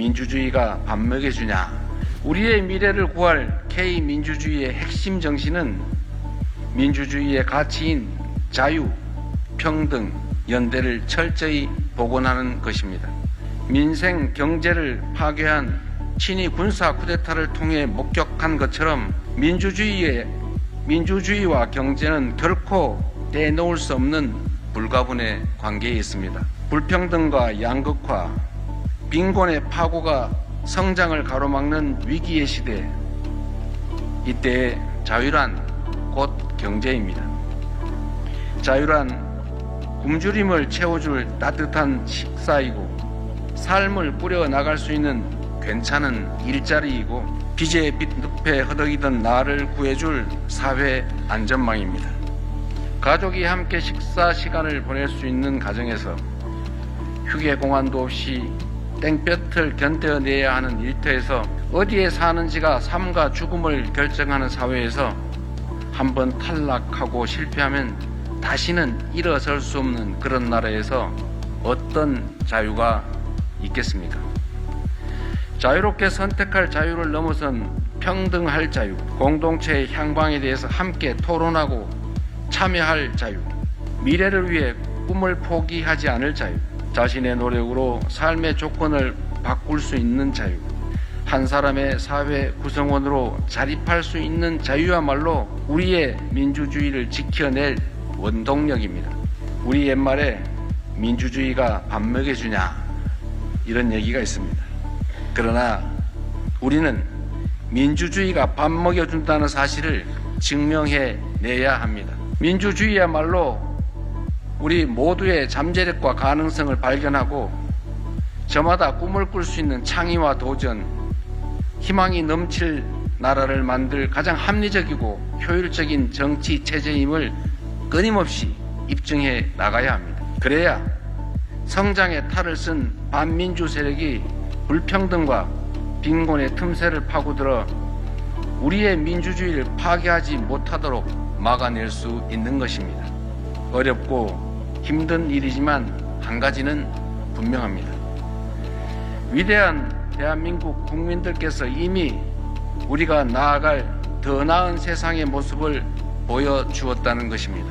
민주주의가 밥 먹여주냐? 우리의 미래를 구할 K 민주주의의 핵심 정신은 민주주의의 가치인 자유, 평등, 연대를 철저히 복원하는 것입니다. 민생 경제를 파괴한 친위 군사 쿠데타를 통해 목격한 것처럼 민주주의의 민주주의와 경제는 결코 떼놓을 수 없는 불가분의 관계에 있습니다. 불평등과 양극화, 빈곤의 파고가 성장을 가로막는 위기의 시대. 이때의 자유란 곧 경제입니다. 자유란 굶주림을 채워줄 따뜻한 식사이고 삶을 꾸려 나갈 수 있는 괜찮은 일자리이고 빚에 빚늪에 허덕이던 나를 구해줄 사회 안전망입니다. 가족이 함께 식사 시간을 보낼 수 있는 가정에서 휴게 공간도 없이 땡볕을 견뎌내야 하는 일터에서 어디에 사는지가 삶과 죽음을 결정하는 사회에서 한번 탈락하고 실패하면 다시는 일어설 수 없는 그런 나라에서 어떤 자유가 있겠습니까? 자유롭게 선택할 자유를 넘어선 평등할 자유, 공동체의 향방에 대해서 함께 토론하고 참여할 자유, 미래를 위해 꿈을 포기하지 않을 자유, 자신의 노력으로 삶의 조건을 바꿀 수 있는 자유, 한 사람의 사회 구성원으로 자립할 수 있는 자유야말로 우리의 민주주의를 지켜낼 원동력입니다. 우리 옛말에 민주주의가 밥 먹여주냐 이런 얘기가 있습니다. 그러나 우리는 민주주의가 밥 먹여준다는 사실을 증명해 내야 합니다. 민주주의야말로 우리 모두의 잠재력과 가능성을 발견하고 저마다 꿈을 꿀 수 있는 창의와 도전, 희망이 넘칠 나라를 만들 가장 합리적이고 효율적인 정치 체제임을 끊임없이 입증해 나가야 합니다. 그래야 성장의 탈을 쓴 반민주 세력이 불평등과 빈곤의 틈새를 파고들어 우리의 민주주의를 파괴하지 못하도록 막아낼 수 있는 것입니다. 어렵고 힘든 일이지만 한 가지는 분명합니다. 위대한 대한민국 국민들께서 이미 우리가 나아갈 더 나은 세상의 모습을 보여주었다는 것입니다.